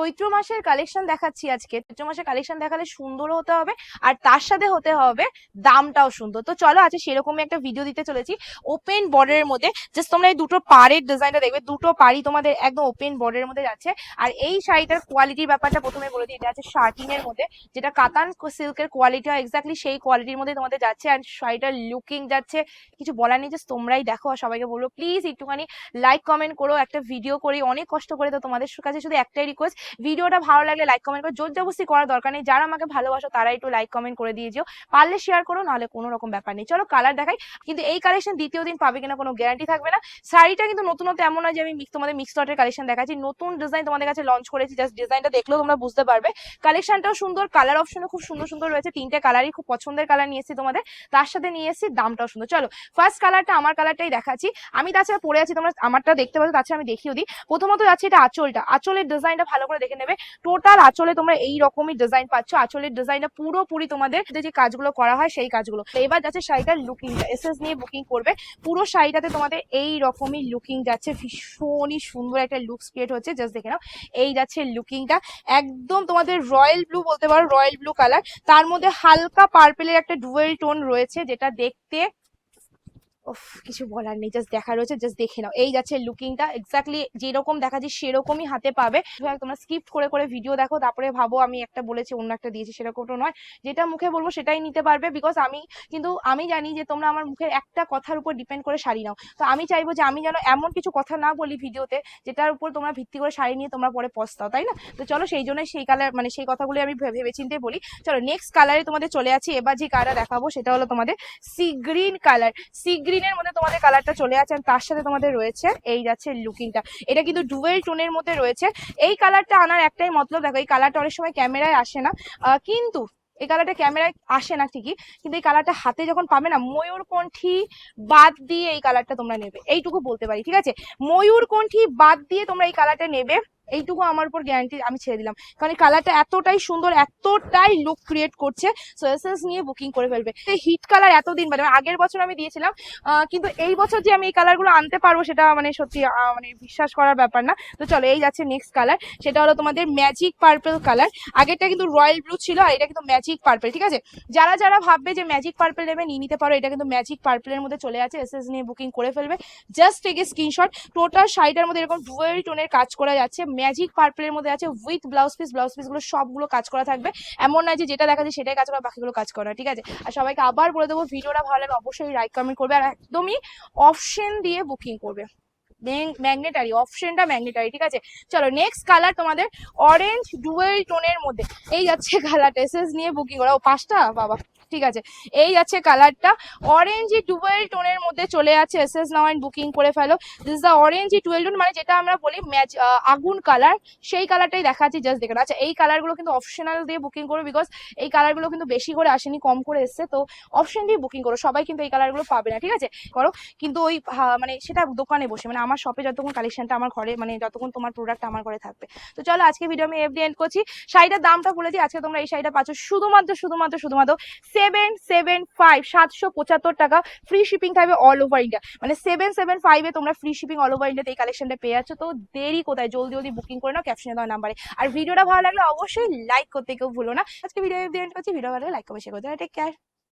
চৈত্র মাসের কালেকশন দেখাচ্ছি আজকে। চৈত্র মাসের কালেকশন দেখালে সুন্দরও হতে হবে আর তার সাথে হতে হবে দামটাও সুন্দর। তো চলো আজকে সেরকমই একটা ভিডিও দিতে চলেছি। ওপেন বর্ডারের মধ্যে জাস্ট তোমরা এই দুটো পাড়ের ডিজাইনটা দেখবে। দুটো পাড়ি তোমাদের একদম ওপেন বর্ডারের মধ্যে যাচ্ছে। আর এই শাড়িটার কোয়ালিটির ব্যাপারটা প্রথমে বলে দিই। এটা আছে এর মধ্যে। যেটা কাতান সিল্কের কোয়ালিটি হয় এক্স্যাক্টলি সেই কোয়ালিটির মধ্যে তোমাদের যাচ্ছে আর শাড়িটার লুকিং যাচ্ছে। কিছু বলার নেই জাস্ট তোমরাই দেখো আর সবাইকে বলব প্লিজ একটুখানি লাইক কমেন্ট করো, একটা ভিডিও করি। অনেক কষ্ট করে তো তোমাদের কাছে শুধু একটাই রিকোয়েস্ট ভিডিওটা ভালো লাগলে লাইক কমেন্ট করো জোর জবস্তি করার দরকার নেই। যারা আমাকে ভালোবাসো, তারা একটু লাইক কমেন্ট করে দিয়ে যেও। পারলে শেয়ার করো, নাহলে কোনো রকম ব্যাপার নেই। চলো কালার দেখাই। কিন্তু এই কালেকশন দ্বিতীয় দিন পাবে কিনা কোনো গ্যারান্টি থাকবে না। শাড়িটা কিন্তু নতুনত এমন নয় যে আমি তোমাদের মিক্স লটের কালেকশন দেখাচ্ছি। নতুন ডিজাইন তোমাদের কাছে লঞ্চ করেছি। জাস্ট ডিজাইনটা দেখলেও তোমরা বুঝতে পারবে। কালেকশনটাও সুন্দর কালার অপশনও খুব সুন্দর সুন্দর রয়েছে। তিনটে কালারই খুব পছন্দের কালার নিয়ে এসেছি তোমাদের। তার সাথে নিয়ে এসেছি, দামটাও সুন্দর। চলো ফার্স্ট কালারটা আমার কালারটাই দেখাচ্ছি। আমি তাছাড়া পরে আছি, তোমরা আমারটা দেখতে পাচ্ছ তাছাড়া আমি দেখিয়ে দিই। প্রথমত যাচ্ছে এটা আঁচলটা। আঁচলের ডিজাইনটা ভালো করে দেখে নেবে। টোটাল আঁচলে তোমরা এই রকমই ডিজাইন পাচ্ছ। আঁচলের ডিজাইনটা পুরোপুরি তোমাদের যে কাজগুলো করা হয় সেই কাজগুলো। এবার যাচ্ছে শাড়িটার লুকিংটা এসএস নিয়ে বুকিং করবে। পুরো শাড়িটাতে তোমাদের এই রকমই লুকিং যাচ্ছে। ভীষণই সুন্দর একটা লুকস ক্রিয়েট হচ্ছে। জাস্ট দেখে নাও। এই যাচ্ছে লুকিংটা একদম তোমাদের রয়্যাল ব্লু বলতে পারো রয়্যাল ব্লু কালার তার মধ্যে হালকা পার্পেলের একটা ডুয়েল টোন রয়েছে, যেটা দেখতে কিছু বলার নেই জাস্ট দেখা রয়েছে জাস্ট দেখে নাও। এই যাচ্ছে লুকিংটা এক্স্যাক্টলি যেরকম দেখাচ্ছি, সেরকমই হাতে পাবে। তোমরা স্কিপ করে করে ভিডিও দেখো, তারপরে ভাবো, আমি একটা বলেছি, অন্য একটা দিয়েছি, সেরকমটা নয়। যেটা মুখে বলব, সেটাই নিতে পারবে বিকজ আমি কিন্তু, আমি জানি যে তোমরা আমার মুখের একটা কথার উপর ডিপেন্ড করে শাড়ি নাও। তো আমি চাইব যে, আমি যেন এমন কিছু কথা না বলি ভিডিওতে যেটার উপর তোমরা ভিত্তি করে শাড়ি নিয়ে তোমরা পরে পস্তাও, তাই না? তো চলো, সেই জন্য সেই কালার মানে সেই কথাগুলি আমি ভেবে ভেবেচিন্তে বলি। চলো নেক্সট কালারে তোমাদের চলে আছি, এবার যে কালারটা দেখাবো, সেটা হলো তোমাদের সি গ্রিন কালার সি গ্রিনের মধ্যে তোমাদের কালারটা চলে আছে আর তার সাথে তোমাদের রয়েছে এই যাচ্ছে লুকিংটা এটা কিন্তু ডুয়েল টোনের মধ্যে রয়েছে। এই কালারটা আনার একটাই মতলব, দেখো এই কালারটা অনেক সময় ক্যামেরায় আসে না। কিন্তু এই কালারটা ক্যামেরায় আসে না ঠিকই, কিন্তু এই কালারটা হাতে যখন পাবে না ময়ূরকণ্ঠী বাদ দিয়ে এই কালারটা তোমরা নেবে। এইটুকু বলতে পারি, ঠিক আছে? ময়ূরকণ্ঠী বাদ দিয়ে তোমরা এই কালারটা নেবে। এইটুকু আমার উপর গ্যারান্টি আমি ছেড়ে দিলাম। কারণ কালারটা এতটাই সুন্দর, এতটাই লুক ক্রিয়েট করছে সো এসেন্স নিয়ে বুকিং করে ফেলবে। এই হিট কালার এতদিন মানে আগের বছর আমি দিয়েছিলাম কিন্তু এই বছর যে আমি এই কালারগুলো আনতে পারব সেটা মানে সত্যি মানে বিশ্বাস করার ব্যাপার না। তো চলো, এই যাচ্ছে নেক্সট কালার সেটা হলো তোমাদের ম্যাজিক পার্পল কালার আগেরটা কিন্তু রয়্যাল ব্লু ছিল আর এটা কিন্তু ম্যাজিক পার্পল ঠিক আছে? যারা যারা ভাববে যে ম্যাজিক পার্পল নেবে, নিয়ে নিতে পারো। এটা কিন্তু ম্যাজিক পার্পলের মধ্যে চলে আছে এসএস নিয়ে বুকিং করে ফেলবে। জাস্ট টেকে স্ক্রিনশট টোটাল শাড়িটার মধ্যে এরকম ডুয়েল টোনের কাজ করা যাচ্ছে। ম্যাজিক পার্পলের মধ্যে আছে উইথ ব্লাউজ পিস ব্লাউজ পিসগুলো সবগুলো কাজ করা থাকবে। এমন নয় যে যেটা দেখা যায় সেটাই কাজ করা, বাকিগুলো কাজ করা, ঠিক আছে? আর সবাইকে আবার বলে দেবো, ভিডিওটা ভালো লাগে অবশ্যই লাইক কমেন্ট করবে আর একদমই অপশন দিয়ে বুকিং করবে। ম্যাগনেটারি অপশনটা ম্যাগনেটারি ঠিক আছে? চলো নেক্সট কালার তোমাদের অরেঞ্জ ডুয়েল টোনের মধ্যে। এই যাচ্ছে কালারটা এসএস নিয়ে বুকিং করা। ও, পাঁচটা? বাবা। ঠিক আছে। এই আছে কালারটা অরেঞ্জ ডুয়েল টোনের মধ্যে চলে আছে। এস অ্যান্ড বুকিং করে ফেলো। This the orange dual tone মানে যেটা আমরা বলি ম্যাচ আগুন কালার সেই কালারটাই দেখাচ্ছি জাস্ট দেখে। আচ্ছা এই কালারগুলো কিন্তু অপশনাল দিয়ে বুকিং করো বিকজ এই কালারগুলো কিন্তু বেশি করে আসেনি, কম করে এসছে। তো অপশন দিয়ে বুকিং করো। সবাই কিন্তু এই কালারগুলো পাবে না, ঠিক আছে? করো। কিন্তু ওই মানে সেটা দোকানে বসে। মানে আমার শপে যতক্ষণ কালেকশনটা আমার ঘরে মানে যতক্ষণ তোমার প্রোডাক্ট আমার ঘরে থাকবে। তো চলো, আজকে ভিডিও আমি এফডি এন্ড করছি। শাড়িটার দামটা বলে দিই। আজকে তোমরা এই শাড়িটা পাচ্ছ শুধুমাত্র শুধুমাত্র শুধুমাত্র সেভেন সেভেন ফাইভ সাতশো পঁচাত্তর টাকা ফ্রি শিপিং থাকবে অল ওভার ইন্ডিয়া মানে সেভেন সেভেন ফাইভে তোমরা ফ্রি শিপিং অল ওভার ইন্ডিয়াতে এই কালেকশনটা পেয়ে যাচ্ছ। তো দেরি কোথায়? জলদি জলদি বুকিং করে নাও ক্যাপশনে দেওয়া নাম্বারে আর ভিডিওটা ভালো লাগলে অবশ্যই লাইক করতে কেউ ভুলো না। আজকে ভিডিও ভিডিও ভালো লাইক করবে শেয়ার করতে টেক কেয়ার